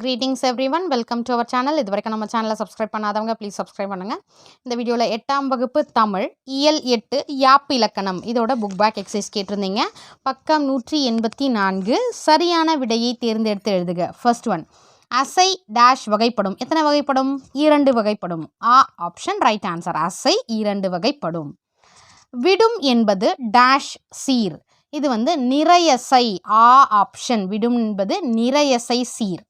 Greetings everyone welcome to our channel இது வரைக்கும் நம்ம சேனலை சப்ஸ்கிரைப் பண்ணாதவங்க ப்ளீஸ் சப்ஸ்கிரைப் பண்ணுங்கள் இந்த வீடியோவில் எட்டாம் வகுப்பு தமிழ் இயல் எட்டு யாப்பு இலக்கணம் இதோட புக் பேக் எக்ஸைஸ் கேட்டிருந்தீங்க. பக்கம் நூற்றி எண்பத்தி நான்கு சரியான விடையை தேர்ந்தெடுத்து எழுதுக. ஃபர்ஸ்ட் ஒன் அசை டேஷ் வகைப்படும். எத்தனை வகைப்படும்? இரண்டு வகைப்படும். ஆ ஆப்ஷன் ரைட் ஆன்சர் அசை இரண்டு வகைப்படும். விடும் என்பது டேஷ் சீர். இது வந்து நிறையசை ஆ ஆப்ஷன் விடும் என்பது நிறையசை சீர்.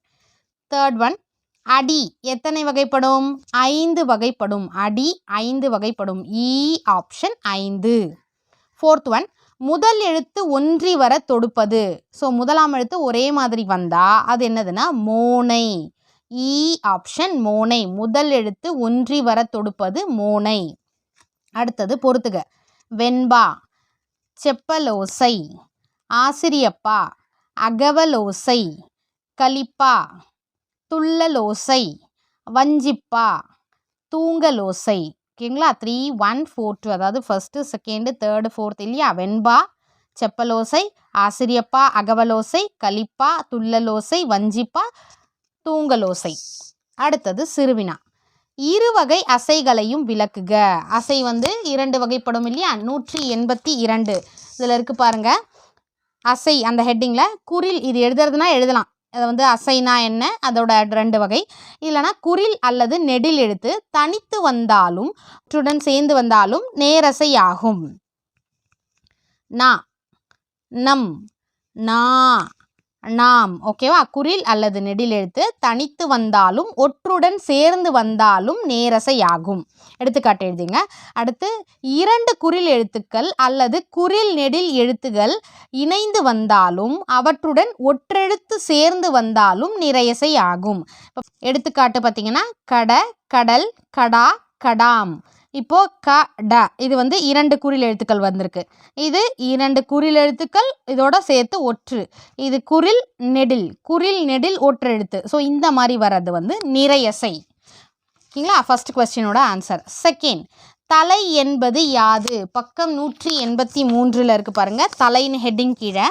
தேர்ட் ஒன் அடி. எத்தனை வகைப்படும்? ஐந்து வகைப்படும். அடி ஐந்து வகைப்படும். E இ ஆப்ஷன் ஐந்து. ஃபோர்த் ஒன் முதல் எழுத்து ஒன்றி வர தொடுப்பது. ஸோ முதலாம் எழுத்து ஒரே மாதிரி வந்தால் அது என்னதுன்னா மோனை. E இ ஆப்ஷன் மோனை. முதல் எழுத்து ஒன்றி வர தொடுப்பது மோனை. அடுத்தது பொறுத்துக. வெண்பா செப்பலோசை ஆசிரியப்பா அகவலோசை கலிப்பா. துள்ளலோசை வஞ்சிப்பா தூங்கலோசை. ஓகேங்களா? த்ரீ ஒன் ஃபோர் டூ அதாவது ஃபஸ்ட்டு செகண்டு தேர்டு ஃபோர்த் இல்லையா? வெண்பா செப்பலோசை ஆசிரியப்பா அகவலோசை கலிப்பா துள்ளலோசை வஞ்சிப்பா தூங்கலோசை. அடுத்தது சிறுவினா. இரு வகை அசைகளையும் விளக்குக. அசை வந்து இரண்டு வகைப்படும் இல்லையா? நூற்றி எண்பத்தி இரண்டு. இதில் இருக்குது பாருங்கள் அசை அந்த ஹெட்டிங்கில் குரில் இது எழுதுறதுனா எழுதலாம். அதை வந்து அசைனா என்ன? அதோட ரெண்டு வகை. இல்லைனா குரில் அல்லது நெடில் எழுத்து தனித்து வந்தாலும் டுடன் சேர்ந்து வந்தாலும் நேரசை ஆகும். நா நம் நா. நாம் ஓகேவா குரில் அல்லது நெடில் எழுத்து தனித்து வந்தாலும் ஒற்றுடன் சேர்ந்து வந்தாலும் நேரசை ஆகும் எடுத்துக்காட்டு எழுதிங்க. அடுத்து இரண்டு குரில் எழுத்துக்கள் அல்லது குரில் நெடில் எழுத்துகள் இணைந்து வந்தாலும் அவற்றுடன் ஒற்றெழுத்து சேர்ந்து வந்தாலும் நிறையசை ஆகும் எடுத்துக்காட்டு பார்த்தீங்கன்னா கட கடல் கடா கடாம். இப்போது க ட. இது வந்து இரண்டு குறில் எழுத்துக்கள் வந்திருக்கு. இது இரண்டு குறில் எழுத்துக்கள் இதோட சேர்த்து ஒற்று. இது குரில் நெடில். குரில் நெடில் ஒற்று எழுத்து ஸோ இந்த மாதிரி வர்றது வந்து நிறையசை ஓகேங்களா? ஃபர்ஸ்ட் கொஸ்டினோட ஆன்சர் செகண்ட் தலை என்பது யாது? பக்கம் நூற்றி எண்பத்தி மூன்றில் இருக்குது பாருங்கள் தலைன்னு ஹெட்டிங் கீழே.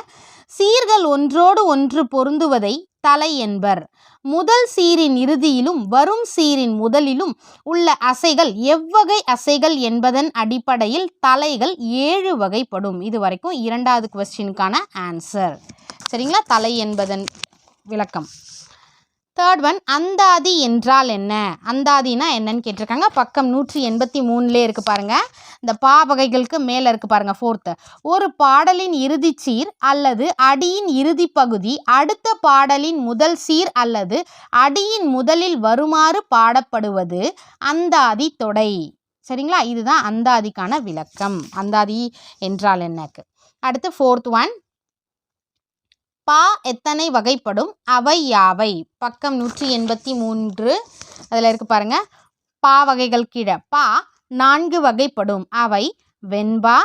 சீர்கள் ஒன்றோடு ஒன்று பொருந்துவதை தலை என்பர் முதல் சீரின் இறுதியிலும் வரும் சீரின் முதலிலும் உள்ள அசைகள் எவ்வகை அசைகள் என்பதன் அடிப்படையில் தலைகள் ஏழு வகைப்படும். இது வரைக்கும் இரண்டாவது கொஸ்டினுக்கான ஆன்சர் சரிங்களா? தலை என்பதன் விளக்கம். தேர்ட் ஒன் அந்தாதி என்றால் என்ன? அந்தாதினா என்னன்னு கேட்டிருக்காங்க. பக்கம் நூற்றி எண்பத்தி மூணுலே இருக்குது பாருங்கள் இந்த பாவகைகளுக்கு மேலே இருக்குது பாருங்கள் ஃபோர்த்து ஒரு பாடலின் இறுதி சீர் அல்லது அடியின் இறுதி பகுதி அடுத்த பாடலின் முதல் சீர் அல்லது அடியின் முதலில் வருமாறு பாடப்படுவது அந்தாதி தொடை. சரிங்களா? இதுதான் அந்தாதிக்கான விளக்கம். அந்தாதி என்றால் என்னக்கு. அடுத்து ஃபோர்த் ஒன் பா எத்தனை வகைப்படும்? அவை யாவை? பக்கம் நூற்றி எண்பத்தி மூன்று. அதில் இருக்கு பாருங்க. பா வகைகள் கீழே. பா நான்கு வகைப்படும். அவை வெண்பா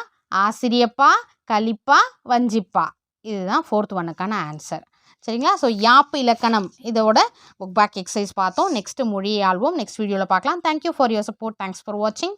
ஆசிரியப்பா கலிப்பா வஞ்சிப்பா. இதுதான் ஃபோர்த் ஒன்னுக்கான ஆன்சர் சரிங்களா? ஸோ யாப்பு இலக்கணம். இதோட புக் பேக் எக்ஸசைஸ் பார்த்தோம். நெக்ஸ்ட் மொழி ஆழ்வோம் நெக்ஸ்ட் வீடியோவில் பார்க்கலாம். Thank you for your support thanks for வாட்சிங்